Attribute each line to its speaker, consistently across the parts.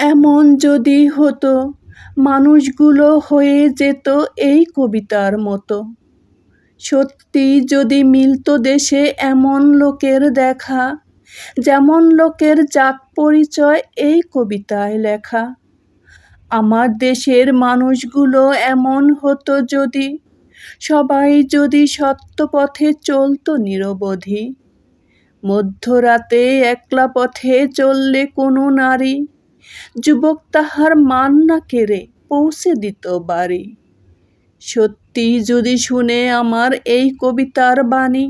Speaker 1: এমন যদি হতো, মানুষগুলো হয়ে যেত এই কবিতার মতো। সত্যি যদি মিলতো দেশে এমন লোকের দেখা, যেমন লোকের জাত পরিচয় এই কবিতায় লেখা। আমার দেশের মানুষগুলো এমন হতো যদি, সবাই যদি সত্য পথে চলতো নিরবধি। মধ্যরাতে একলা পথে চললে কোনো নারী যুবক তাহার মান না কেড়ে পৌঁছে দিত বাড়ি। সত্যি যদি শুনে আমার এই কবিতার বাণী,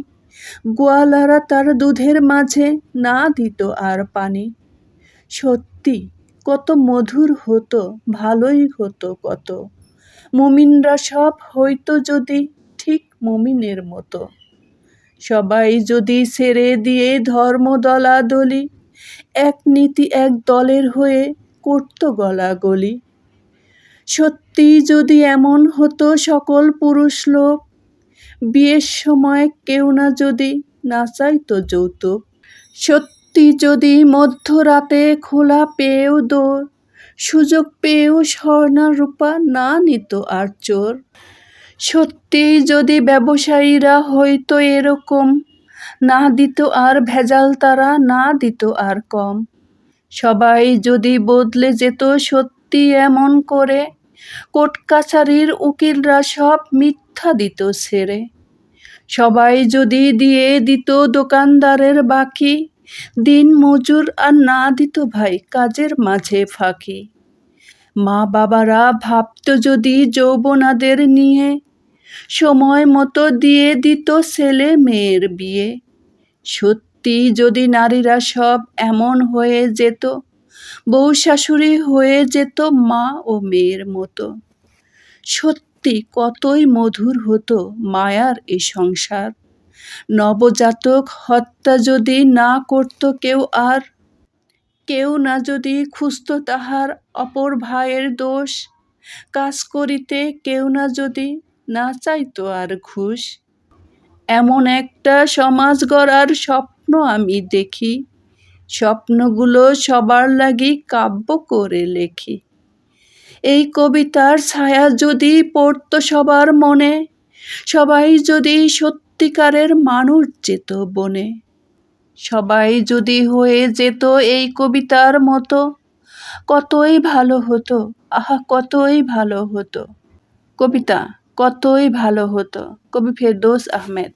Speaker 1: গোয়ালারা তার দুধের মাঝে না দিত আর পানি। সত্যি কত মধুর হতো, ভালোই হতো কত। মুমিনরা সব হইতো যদি ঠিক মুমিনের মতো। সবাই যদি ছেড়ে দিয়ে ধর্ম দলাদলি এক নীতি এক দলের হয়ে করতো গলাগলি। সত্যি যদি এমন হতো সকল পুরুষ লোক, বিয়ের সময় কেউ না যদি না চাইতো যৌতুক। সত্যি যদি মধ্যরাতে খোলা পেয়েও দোর, সুযোগ পেয়েও স্বর্ণা রূপা না নিত আর চোর। সত্যি যদি ব্যবসায়ীরা হইতো এরকম না দিত আর ভেজাল তারা, না দিত আর কম। সবাই যদি বদলে যেত সত্যি এমন করে কোর্ট কাছারির উকিলরা সব মিথ্যা দিত ছেড়ে। সবাই যদি দিয়ে দিত দোকানদারের বাকি, দিন মজুর আর না দিত ভাই কাজের মাঝে ফাঁকি। মা বাবারা ভাবত যদি যৌবনাদের নিয়ে সময় মতো দিয়ে দিত ছেলে মেয়ের বিয়ে। সত্যি যদি নারীরা সব এমন হয়ে যেত বউ শাশুড়ি হয়ে যেত মা ও মেয়ের মতো। সত্যি কতই মধুর হতো মায়ার এ সংসার। নবজাতক হত্যা যদি না করত কেউ আর, কেউ না যদি খুঁজত তাহার অপর ভাইয়ের দোষ। কাজ করিতে কেউ না যদি না চাইতো আর ঘুষ। এমন একটা সমাজ গড়ার স্বপ্ন আমি দেখি। স্বপ্নগুলো সবার লাগি কাব্য করে লেখি। এই কবিতার ছায়া যদি পড়তো সবার মনে, সবাই যদি সত্যিকারের মানুষ যেত বনে। সবাই যদি হয়ে যেত এই কবিতার মতো, কতই ভালো হতো, আহা কতই ভালো হতো। কবিতা কতই ভালো হতো। কবি ফেরদৌস আহমেদ।